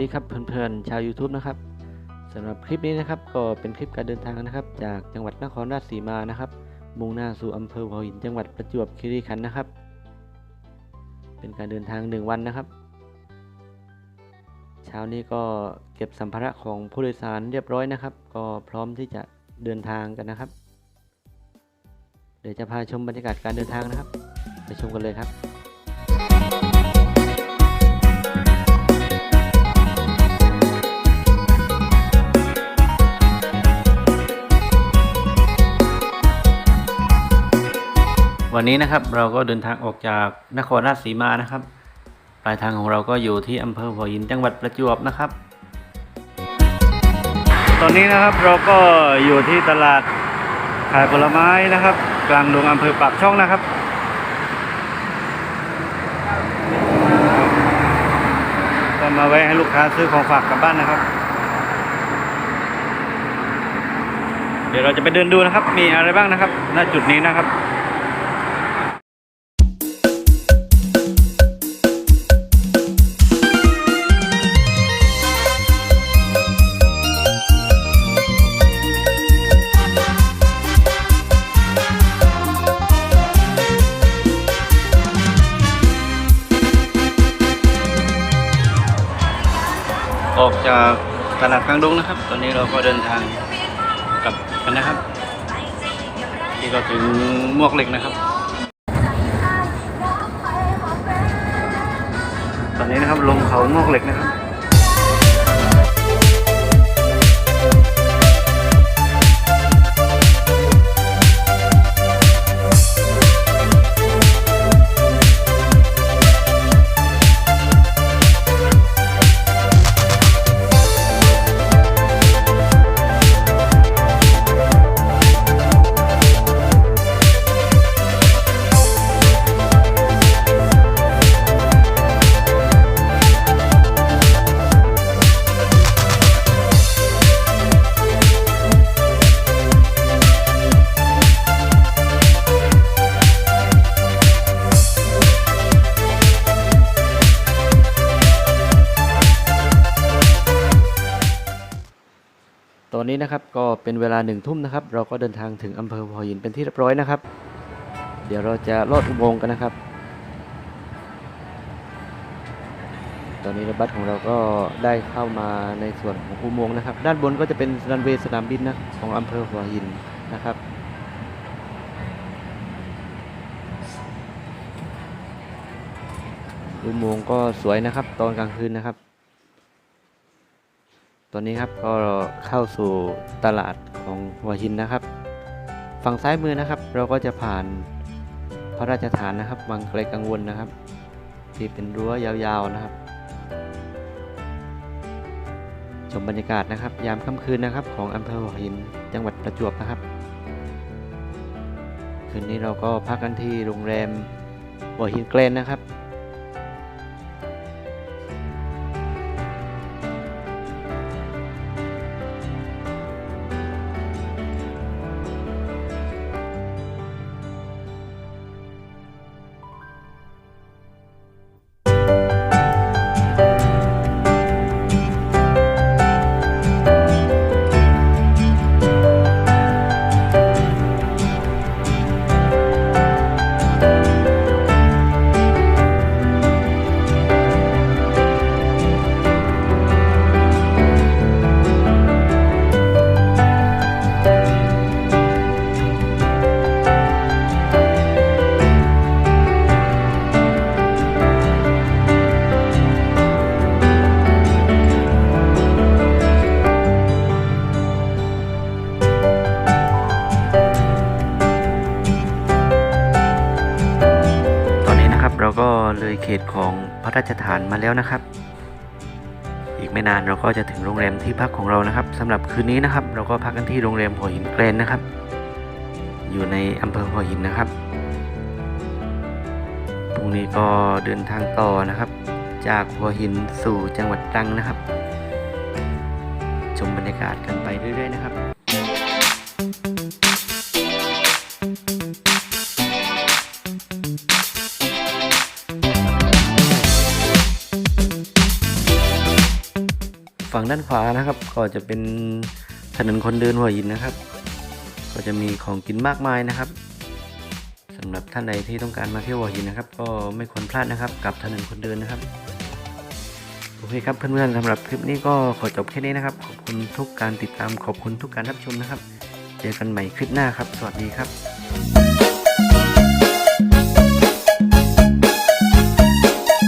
ดีครับเพื่อนๆชาว YouTube นะครับสำหรับคลิปนี้นะครับก็เป็นคลิปการเดินทางนะครับ จากจังหวัดนครราชสีมานะครับมุ่งหน้าสู่อำเภอหัวหินจังหวัดประจวบคีรีขันธ์นะครับ เป็นการเดินทางหนึ่งวันนะครับ เช้านี้ก็เก็บสัมภาระของผู้โดยสารเรียบร้อยนะครับ ก็พร้อมที่จะเดินทางกันนะครับ เดี๋ยวจะพาชมบรรยากาศการเดินทางนะครับ ไปชมกันเลยครับ วันนี้นะครับเราก็เดินทางออกจากนครราชสีมานะครับ ปลายทางของเราก็อยู่ที่อำเภอหัวหินจังหวัดประจวบนะครับ ตอนนี้นะครับเราก็อยู่ที่ตลาดขายผลไม้นะครับ กลางดงอำเภอปากช่องนะครับก็มาแวะให้ลูกค้าซื้อของฝากกลับบ้านนะครับ เดี๋ยวเราจะไปเดินดูนะครับ มีอะไรบ้างนะครับณจุดนี้นะครับ ออกจากตลาดกลางดงนะครับ ตอนนี้เราก็เดินทางกลับกันนะครับที่ก็ถึงมวกเหล็กนะครับ ตอนนี้นะครับลงเขามวกเหล็กนะครับ นนี้นะครับก็เป็นเวลาหนึ่งทุ่มนะครับ เราก็เดินทางถึงอำเภอหัวหินเป็นที่เรียบร้อยนะครับ เดี๋ยวเราจะลอดอุโมงค์กันนะครับ ตอนนี้รถบัสของเราก็ได้เข้ามาในส่วนของอุโมงค์นะครับ ด้านบนก็จะเป็นรันเวย์สนามบินนะของอำเภอหัวหินนะครับอุโมงค์ก็สวยนะครับ ตอนกลางคืนนะครับ ตอนนี้ครับก็เข้าสู่ตลาดของหัวหินนะครับ ฝั่งซ้ายมือนะครับ เราก็จะผ่านพระราชฐานนะครับวังไกลกังวลนะครับ ที่เป็นรั้วยาวๆนะครับ ชมบรรยากาศนะครับ ยามค่ำคืนนะครับ ของอำเภอหัวหินจังหวัดประจวบนะครับ คืนนี้เราก็พักกันที่โรงแรมหัวหินเกรนนะครับ เลยเขตของพระราชฐานมาแล้วนะครับ อีกไม่นานเราก็จะถึงโรงแรมที่พักของเรานะครับสำหรับคืนนี้นะครับ เราก็พักกันที่โรงแรมหัวหินแกรนนะครับ อยู่ในอำเภอหัวหินนะครับพรุ่งนี้ก็เดินทางต่อนะครับ จากหัวหินสู่จังหวัดตรังนะครับ ชมบรรยากาศกันไปเรื่อยๆนะครับเฝั่งด้านขวานะครับ ก็จะเป็นถนนคนเดินหัวหินนะครับ ก็จะมีของกินมากมายนะครับสำหรับท่านใดที่ต้องการมาเที่ยวหัวหินนะครับ ก็ไม่ควรพลาดนะครับ กับถนนคนเดินนะครับโอเคครับเพื่อนๆสำหรับคลิปนี้ก็ขอจบแค่นี้นะครับ ขอบคุณทุกการติดตามขอบคุณทุกการรับชมนะครับ เจอกันใหม่คลิปหน้าครับ สวัสดีครับ